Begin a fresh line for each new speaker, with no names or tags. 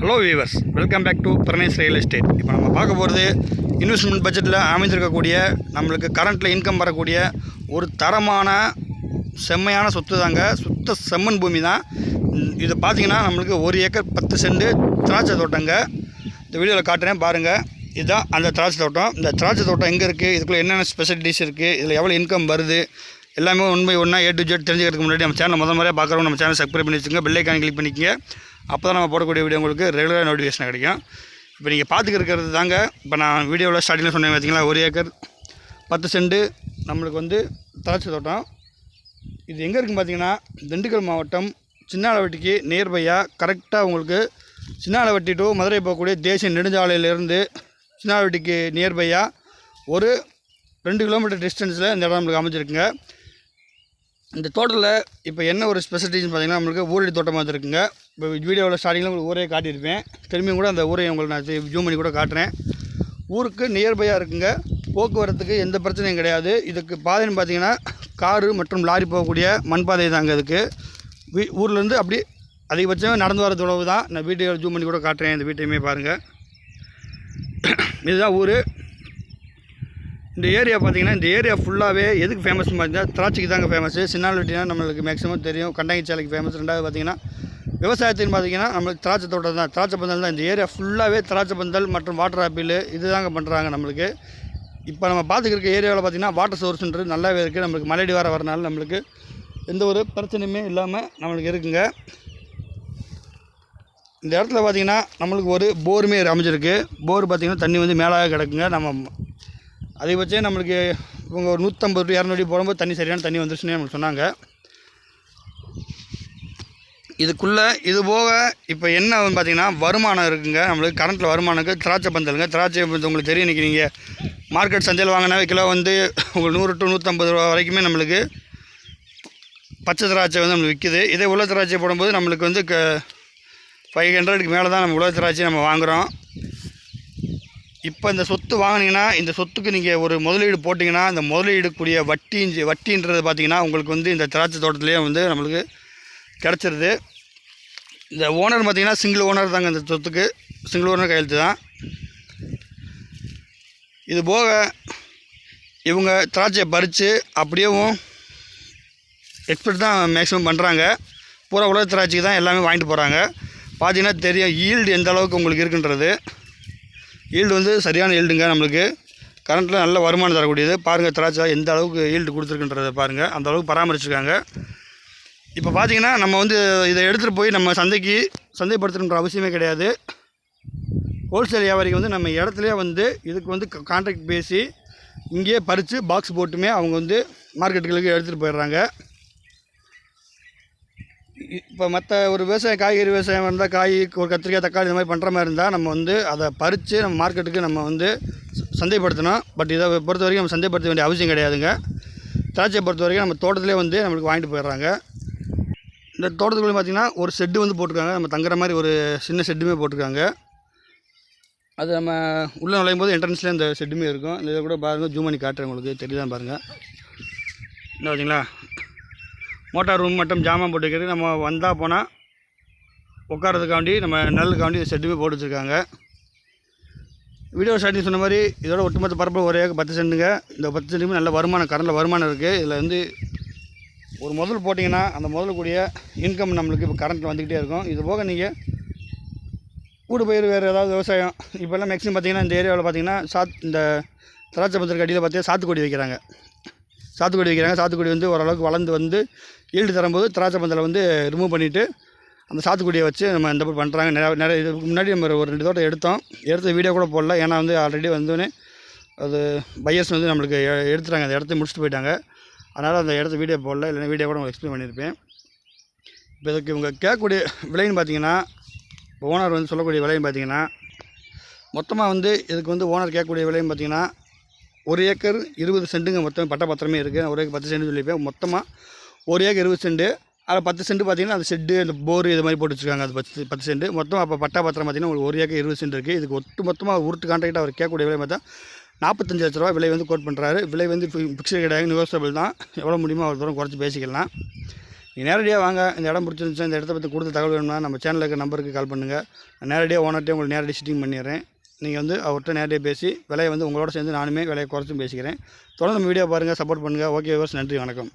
Hello viewers welcome back to Barnes real estate இப்போ நம்ம பார்க்க போகிறது இன்வெஸ்ட்மெண்ட் பட்ஜெட்டில் அமைந்திருக்கக்கூடிய நம்மளுக்கு கரண்ட்டில் இன்கம் வரக்கூடிய ஒரு தரமான செம்மையான சொத்து தாங்க. சுத்த செம்மன் பூமி தான். இதை இது பார்த்தீங்கன்னா நம்மளுக்கு ஒரு ஏக்கர் பத்து சென்ட் திராட்சை தோட்டங்க. இந்த வீடியோவில் காட்டுறேன் பாருங்கள் இதுதான் அந்த திராட்சை தோட்டம். இந்த திராட்சை தோட்டம் எங்கே இருக்குது இதுக்குள்ளே என்னென்ன ஸ்பெஷலிட்டிஸ் இருக்குது இதில் எவ்வளோ இன்கம் வருது? எல்லாமே உண்மை ஒன்றா ஏ டு ஜெட் தெரிஞ்சுக்கிறதுக்கு முன்னாடி நம்ம சேனல் முதல் முறையாக பார்க்குறவங்க நம்ம சேனல் சப்ஸ்கிரைப் பண்ணி வச்சுங்க பெல்லைக்கான கிளிக் பண்ணிக்கங்க. அப்போ தான் நம்ம போடக்கூடிய வீடியோ உங்களுக்கு ரெகுலராக நோட்டிஃபிகேஷன் கிடைக்கும். இப்போ நீங்கள் பார்த்துக்க இருக்கிறது தாங்க. இப்போ நான் வீடியோவில் ஸ்டார்டிங்கில் சொன்னேன் பார்த்தீங்களா ஒரு ஏக்கர் பத்து சென்ட் நம்மளுக்கு வந்து தளர்ச்சி தோட்டம். இது எங்கே இருக்குன்னு பார்த்தீங்கன்னா திண்டுக்கல் மாவட்டம் சின்னாலவட்டிக்கு நியர்பையாக கரெக்டாக உங்களுக்கு சின்னாலவட்டி டு மதுரை போகக்கூடிய தேசிய நெடுஞ்சாலையிலேருந்து சின்னாலவட்டிக்கு நியர்பையாக ஒரு ரெண்டு கிலோமீட்டர் டிஸ்டன்ஸில் இந்த இடம் நம்மளுக்கு அமைஞ்சிருக்குங்க. இந்த தோட்டத்தில் இப்போ என்ன ஒரு ஸ்பெசிலிட்டின்னு பார்த்தீங்கன்னா நம்மளுக்கு ஊரடி தோட்டமாக வந்துருக்குங்க இப்போ வீடியோவில் ஸ்டார்டிங்கில் உங்களுக்கு ஊரே காட்டியிருப்பேன். திரும்பியும் கூட அந்த ஊரை உங்களுக்கு நான் ஜூம் பண்ணி கூட காட்டுறேன். ஊருக்கு நியர்பையாக இருக்குங்க. போக்குவரத்துக்கு எந்த பிரச்சனையும் கிடையாது. இதுக்கு பாதைன்னு பார்த்தீங்கன்னா காரு மற்றும் லாரி போகக்கூடிய மண்பாதை தாங்க இதுக்கு. வீ ஊர்லேருந்து அப்படி அதிகபட்சம் நடந்து வர தொலைவு தான். நான் வீடியோவில் ஜூம் பண்ணி கூட காட்டுறேன். இந்த வீட்டையுமே பாருங்கள் இதுதான் ஊர். இந்த ஏரியா பார்த்தீங்கன்னா இந்த ஏரியா ஃபுல்லாகவே எதுக்கு ஃபேமஸ் பார்த்தீங்கன்னா திராட்சைக்கு தாங்க ஃபேமஸ் சின்னாலட்டினா நம்மளுக்கு மேக்ஸிமம் தெரியும். கண்டாங்கி சேலைக்கு ஃபேமஸ் ரெண்டாவது பார்த்திங்கன்னா விவசாயத்தின்னு பார்த்தீங்கன்னா நம்மளுக்கு திராட்சை தோட்டம் தான். திராட்சை பந்தல் தான். இந்த ஏரியா ஃபுல்லாகவே திராட்சை பந்தல் மற்றும் வாட்டர் ஆப்பிள் இது தாங்க பண்ணுறாங்க நம்மளுக்கு. இப்போ நம்ம பார்த்துக்கிற ஏரியாவில் பார்த்தீங்கன்னா வாட்டர் சோர்ஸ்ன்றது நல்லாவே இருக்குது நம்மளுக்கு மலையடி வர வரனால நம்மளுக்கு எந்த ஒரு பிரச்சனையுமே இல்லாமல் நம்மளுக்கு இருக்குங்க. இந்த இடத்துல பார்த்தீங்கன்னா நம்மளுக்கு ஒரு போருமே அமைஞ்சிருக்கு. போர் பார்த்திங்கன்னா தண்ணி வந்து மேலாக கிடக்குங்க. நம்ம அதிகபட்சம் நம்மளுக்கு இவங்க ஒரு நூற்றம்பது டு இரநூறு போடும்போது தண்ணி சரியான தண்ணி வந்துருச்சுன்னு நம்மளுக்கு சொன்னாங்க. இதுக்குள்ளே இது போக இப்போ என்ன வந்து பார்த்தீங்கன்னா வருமானம் இருக்குங்க. நம்மளுக்கு கரண்ட்டில் வருமானம் திராட்சை பந்தலுங்க திராட்சை பந்தல் உங்களுக்கு தெரியும். இன்றைக்கி நீங்கள் மார்க்கெட் சந்தையில் வாங்கினா கிலோ வந்து உங்களுக்கு நூறு டு நூற்றம்பது ரூபா வரைக்குமே நம்மளுக்கு பச்சை திராட்சை வந்து நம்மளுக்கு விற்கிது இதே உள்ள திராட்சை போடும்போது நம்மளுக்கு வந்து க ஃபைவ் ஹண்ட்ரடுக்கு மேலே தான் நம்ம உலக திராட்சை நம்ம வாங்குகிறோம் இப்போ இந்த சொத்து வாங்கினீங்கன்னா இந்த சொத்துக்கு நீங்கள் ஒரு முதலீடு போட்டிங்கன்னா இந்த முதலீடுக்கூடிய வட்டி வட்டின்றது பார்த்தீங்கன்னா உங்களுக்கு வந்து இந்த திராட்சை தோட்டத்துலேயே வந்து நம்மளுக்கு கிடச்சிருது. இந்த ஓனர் பார்த்திங்கன்னா சிங்கிள் ஓனர் தாங்க இந்த சொத்துக்கு. சிங்கிள் ஓனர் கையெழுத்து தான். இது போக இவங்க திராட்சையை பறித்து அப்படியேவும் எக்ஸ்பெக்ட் தான் மேக்ஸிமம் பண்ணுறாங்க பூரா உலக திராட்சைக்கு தான் எல்லாமே வாங்கிட்டு போகிறாங்க பார்த்தீங்கன்னா தெரியும் ஈல்டு எந்த அளவுக்கு உங்களுக்கு இருக்குன்றது. ஈல்டு வந்து சரியான ஈல்டுங்க நம்மளுக்கு. கரண்ட்டில் நல்ல வருமானம் தரக்கூடியது. பாருங்கள் திராட்சை எந்த அளவுக்கு ஈல்டு கொடுத்துருக்குன்றதை பாருங்கள் அந்த அளவுக்கு பராமரிச்சிருக்காங்க. இப்போ பார்த்தீங்கன்னா நம்ம வந்து இதை எடுத்துகிட்டு போய் நம்ம சந்தைக்கு சந்தைப்படுத்தணுன்ற அவசியமே கிடையாது. ஹோல்சேல் வியாபாரிக்கு வந்து நம்ம இடத்துலையே வந்து இதுக்கு வந்து கான்ட்ராக்ட் பேசி இங்கேயே பறித்து பாக்ஸ் போட்டுமே அவங்க வந்து மார்க்கெட்டுகளுக்கு எடுத்துகிட்டு போயிடுறாங்க. இப்போ மற்ற ஒரு விவசாயம் காய்கறி விவசாயம் இருந்தால் காய் ஒரு கத்திரிக்காய் தக்காளி இந்த மாதிரி பண்ணுற மாதிரி இருந்தால் நம்ம வந்து அதை பறித்து நம்ம மார்க்கெட்டுக்கு நம்ம வந்து சந்தைப்படுத்தணும். பட் இதை பொறுத்த வரைக்கும் நம்ம சந்தைப்படுத்த வேண்டிய அவசியம் கிடையாதுங்க. திராட்சையை பொறுத்த வரைக்கும் நம்ம தோட்டத்திலே வந்து நம்மளுக்கு வாங்கிட்டு போயிடுறாங்க. இந்த தோட்டத்துக்குள்ளே பார்த்திங்கன்னா ஒரு ஷெட்டு வந்து போட்டிருக்காங்க. நம்ம தங்குற மாதிரி ஒரு சின்ன ஷெட்டுமே போட்டிருக்காங்க. அது நம்ம உள்ளே நுழையும் போது என்ட்ரன்ஸ்லேயே இந்த ஷெட்டுமே இருக்கும். இந்த இதை கூட பாருங்கள் ஜூம் பண்ணி காட்டுறேன் உங்களுக்கு. தெரியுதான் பாருங்கள் இந்த பார்த்தீங்களா மோட்டார் ரூம் மட்டும் ஜாமான் போட்டுக்கிறது நம்ம வந்தால் போனால் உட்காரதுக்காண்டி நம்ம நெல்லுக்காண்டி செட்டுமே போட்டு வச்சுருக்காங்க. வீடியோ ஸ்டார்டிங் சொன்ன மாதிரி இதோட ஒட்டுமொத்த பரப்பு ஒரே பத்து சென்ட்டுங்க. இந்த பத்து சென்ட்டுமே நல்ல வருமானம் கரண்டில் வருமானம் இருக்குது இதில் வந்து ஒரு முதல் போட்டிங்கன்னா அந்த முதல் கூடிய இன்கம் நம்மளுக்கு இப்போ கரண்ட்டில் வந்துக்கிட்டே இருக்கும். இது போக நீங்கள் கூடு பயிர் வேறு ஏதாவது விவசாயம் இப்போல்லாம் மேக்ஸிமம் பார்த்தீங்கன்னா இந்த ஏரியாவில் பார்த்திங்கன்னா சாத் இந்த திராட்சை பத்திரிக்கை அடியில் பார்த்தீங்கன்னா சாத்துக்குடி வைக்கிறாங்க. சாத்துக்குடி வைக்கிறாங்க. சாத்துக்குடி வந்து ஓரளவுக்கு வளர்ந்து வந்து ஈல்டு தரும்போது திராட்சை பந்தலை வந்து ரிமூவ் பண்ணிவிட்டு அந்த சாத்துக்குடியை வச்சு நம்ம இந்த மாதிரி பண்ணுறாங்க நிறையா நிறைய இதுக்கு முன்னாடி நம்ம ஒரு ரெண்டு தோட்டம் எடுத்தோம். எடுத்த வீடியோ கூட போடல. ஏன்னா வந்து ஆல்ரெடி வந்தோடனே அது பையர்ஸ் வந்து நம்மளுக்கு எ- எடுத்துட்டாங்க. அந்த இடத்த முடிச்சுட்டு போயிட்டாங்க. அதனால் அந்த இடத்த வீடியோ போடல. இல்லைன்னா வீடியோ கூட உங்களுக்கு எக்ஸ்பிளைன் பண்ணியிருப்பேன். இப்போ இதுக்கு இவங்க கேட்கக்கூடிய விலைன்னு பார்த்தீங்கன்னா ஓனர் வந்து சொல்லக்கூடிய விலைன்னு பார்த்தீங்கன்னா மொத்தமாக வந்து இதுக்கு வந்து ஓனர் கேட்கக்கூடிய விலைன்னு பார்த்தீங்கன்னா ஒரு ஏக்கர் இருபது சென்ட்டுங்க மொத்தம் பட்டா பத்திரமே இருக்குது ஒரு ஏக்கர் பத்து சென்ட் சொல்லியிருப்பேன். மொத்தமாக ஒரு ஏக்கர் இருபது சென்ட் அதில் பத்து சென்ட் பார்த்தீங்கன்னா அந்த ஷெட்டு அந்த போர் இது மாதிரி போட்டு வச்சுருக்காங்க. அது பத்து பத்து சென்ட் மொத்தம் அப்போ பட்டா பத்திரம் பார்த்தீங்கன்னா உங்களுக்கு ஒரு ஏக்கர் இருபது சென்ட் இருக்குது இதுக்கு ஒட்டு மொத்தமாக உருட்டு கான்ட்ராக்ட் அவர் கேட்கக்கூடிய விலை பார்த்தா நாற்பத்தஞ்சு லட்ச ரூபா விலை வந்து கோட் பண்ணுறாரு விலை வந்து ஃபிக்ஸ்டு கிடையாது. நிகோசியபிள் தான். எவ்வளோ முடியுமோ அவ்வளோ தூரம் குறைச்சி பேசிக்கலாம். நீங்கள் நேரடியாக வாங்க. இந்த இடம் பிடிச்சிருந்துச்சா இந்த இடத்த பற்றி கொடுத்த தகவல் வேணும்னா நம்ம சேனலில் இருக்க நம்பருக்கு கால் பண்ணுங்கள் நேரடியாக ஓனர்ட்டே உங்களுக்கு நேரடியாக சிட்டிங் பண்ணிடுறேன். நீங்கள் வந்து அவர்கிட்ட நேரடியாக பேசி விலையை வந்து உங்களோட சேர்ந்து நானுமே விலையை குறைச்சும் பேசிக்கிறேன். தொடர்ந்து நம்ம வீடியோ பாருங்கள் சப்போர்ட் பண்ணுங்கள் ஓகே விவர்ஸ் நன்றி வணக்கம்.